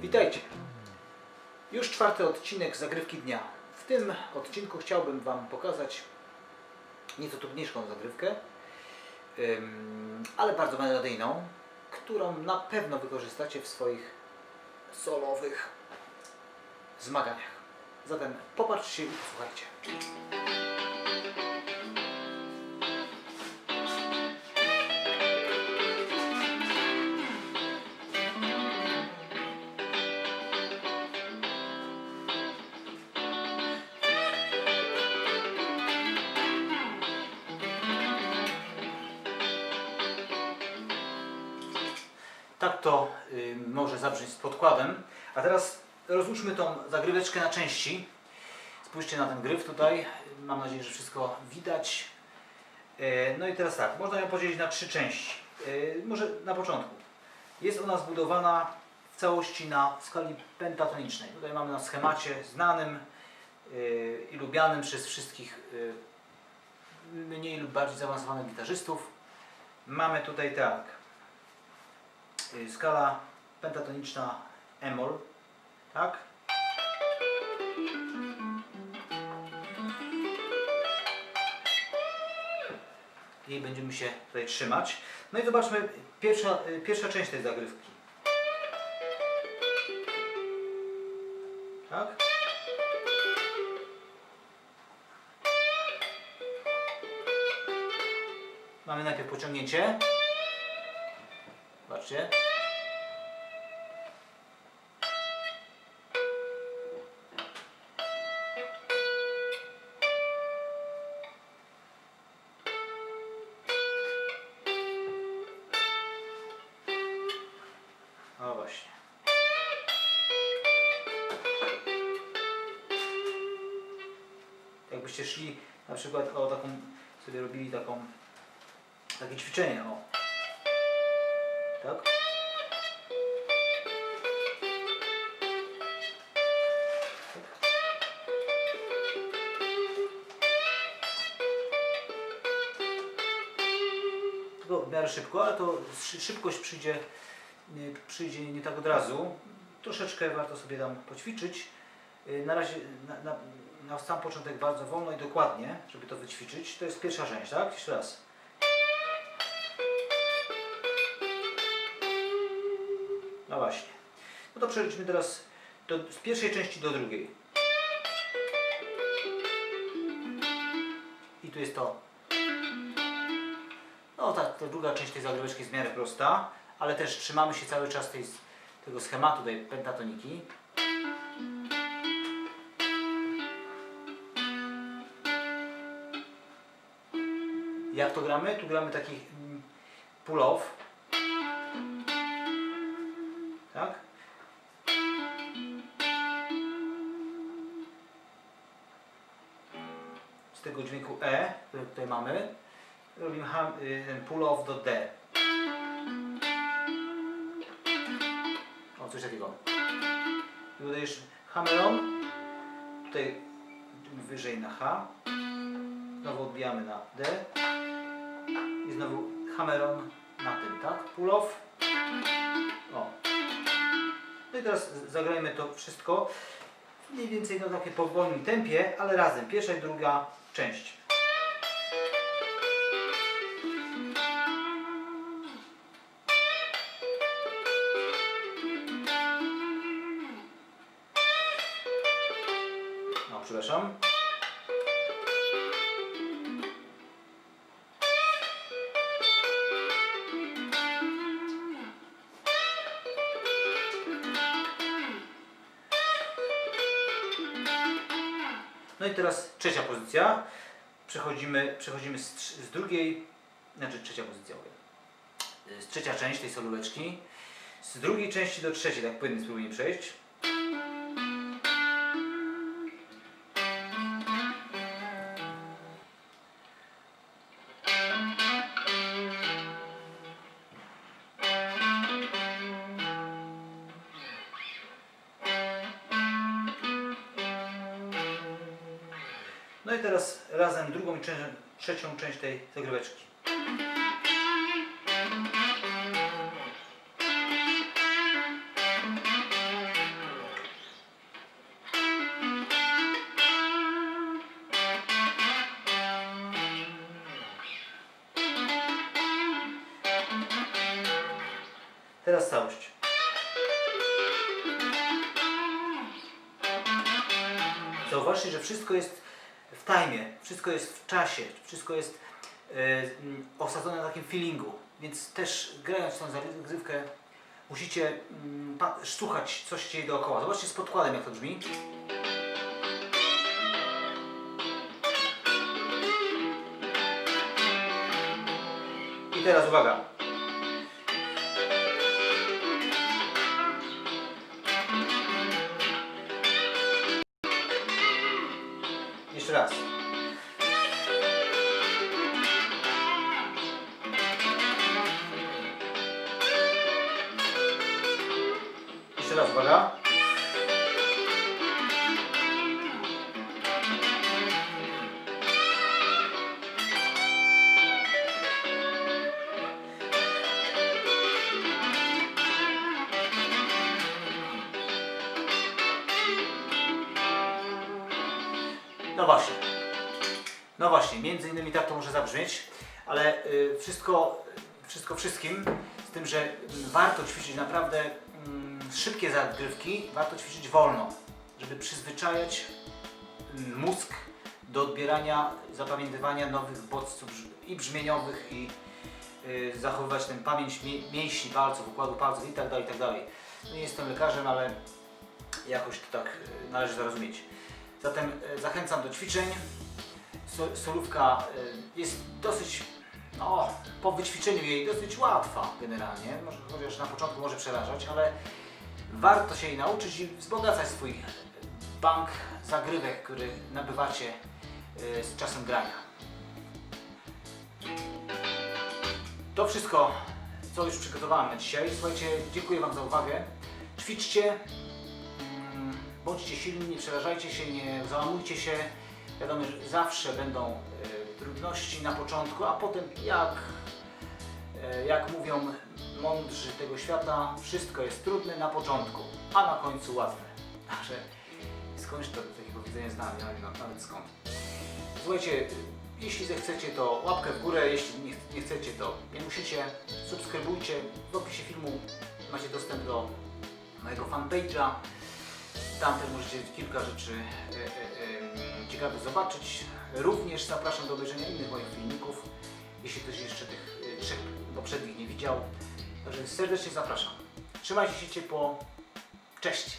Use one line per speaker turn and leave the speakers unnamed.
Witajcie. Już czwarty odcinek zagrywki dnia. W tym odcinku chciałbym Wam pokazać nieco trudniejszą zagrywkę, ale bardzo melodyjną, którą na pewno wykorzystacie w swoich solowych zmaganiach. Zatem popatrzcie i posłuchajcie. Tak to y, może zabrzmieć z podkładem. A teraz rozłóżmy tą zagryweczkę na części. Spójrzcie na ten gryf tutaj. Mam nadzieję, że wszystko widać. E, No i teraz tak, można ją podzielić na trzy części. E, Może na początku. Jest ona zbudowana w całości na skali pentatonicznej. Tutaj mamy na schemacie znanym e, i lubianym przez wszystkich e, mniej lub bardziej zaawansowanych gitarzystów. Mamy tutaj tak. Y, skala pentatoniczna E-moll, tak? Jej będziemy się tutaj trzymać. No i zobaczmy pierwsza, y, pierwsza część tej zagrywki. Tak? Mamy najpierw pociągnięcie. Zobaczcie. O właśnie. Jakbyście szli na przykład o taką, sobie robili taką, takie ćwiczenie, o. Tak? Tylko w miarę szybko, ale to szy- szybkość przyjdzie, przyjdzie nie tak od razu. Troszeczkę warto sobie tam poćwiczyć. Y, Na razie na, na, na sam początek bardzo wolno i dokładnie, żeby to wyćwiczyć. To jest pierwsza część, tak? Jeszcze raz. No właśnie. No to przejdźmy teraz do, z pierwszej części do drugiej. I tu jest to. No tak, ta druga część tej zagryweczki jest w miarę prosta, ale też trzymamy się cały czas tej, tego schematu tej pentatoniki. Jak to gramy? Tu gramy taki mm, pull-off. Tak? Z tego dźwięku E, który tutaj mamy, robimy y, pull-off do D. O, coś takiego. I udajesz hammeron, tutaj wyżej na H, znowu odbijamy na D i znowu hammeron na tym, tak? Pull-off. No i teraz zagrajmy to wszystko mniej więcej na takie powolnym tempie, ale razem. Pierwsza i druga część. No, przepraszam. No i teraz trzecia pozycja. Przechodzimy, przechodzimy z, z drugiej, znaczy trzecia pozycja, z trzecia część tej solóweczki. Z drugiej części do trzeciej, tak płynnie spróbujmy przejść. No i teraz razem drugą i trzecią część tej zagryweczki. Teraz całość. Zauważcie, że wszystko jest w tajmie, wszystko jest w czasie, wszystko jest e, mm, osadzone na takim feelingu, więc też grając tą zagrywkę musicie mm, słuchać, co się dookoła. Zobaczcie z podkładem, jak to brzmi. I teraz uwaga. Jeszcze raz. Jeszcze raz, uwaga. No właśnie. No właśnie, między innymi tak to może zabrzmieć, ale y, wszystko, wszystko wszystkim, z tym, że mm, warto ćwiczyć naprawdę mm, szybkie zagrywki, warto ćwiczyć wolno, żeby przyzwyczajać mm, mózg do odbierania, zapamiętywania nowych bodźców i brzmieniowych i y, zachowywać tę pamięć mięśni palców, układu palców i tak dalej, i tak. Nie jestem lekarzem, ale jakoś to tak y, należy zrozumieć. Zatem y, zachęcam do ćwiczeń. So- Solówka y, jest dosyć, no, po wyćwiczeniu jej dosyć łatwa generalnie, może, chociaż na początku może przerażać, ale warto się jej nauczyć i wzbogacać swój bank zagrywek, który nabywacie y, z czasem grania. To wszystko, co już przygotowałem na dzisiaj. Słuchajcie, dziękuję Wam za uwagę. Ćwiczcie, bądźcie silni, nie przerażajcie się, nie załamujcie się. Wiadomo, że zawsze będą y, trudności na początku, a potem jak, y, jak mówią mądrzy tego świata, wszystko jest trudne na początku, a na końcu łatwe. Także skądś to takie powiedzenie znam, ja nie wiem nawet skąd. Słuchajcie, jeśli zechcecie, to łapkę w górę, jeśli nie, nie chcecie, to nie musicie. Subskrybujcie. W opisie filmu macie dostęp do mojego fanpage'a. Tam też możecie kilka rzeczy e, e, ciekawych zobaczyć. Również zapraszam do obejrzenia innych moich filmików, jeśli ktoś jeszcze tych e, trzech poprzednich nie widział. Także serdecznie zapraszam. Trzymajcie się ciepło. Cześć!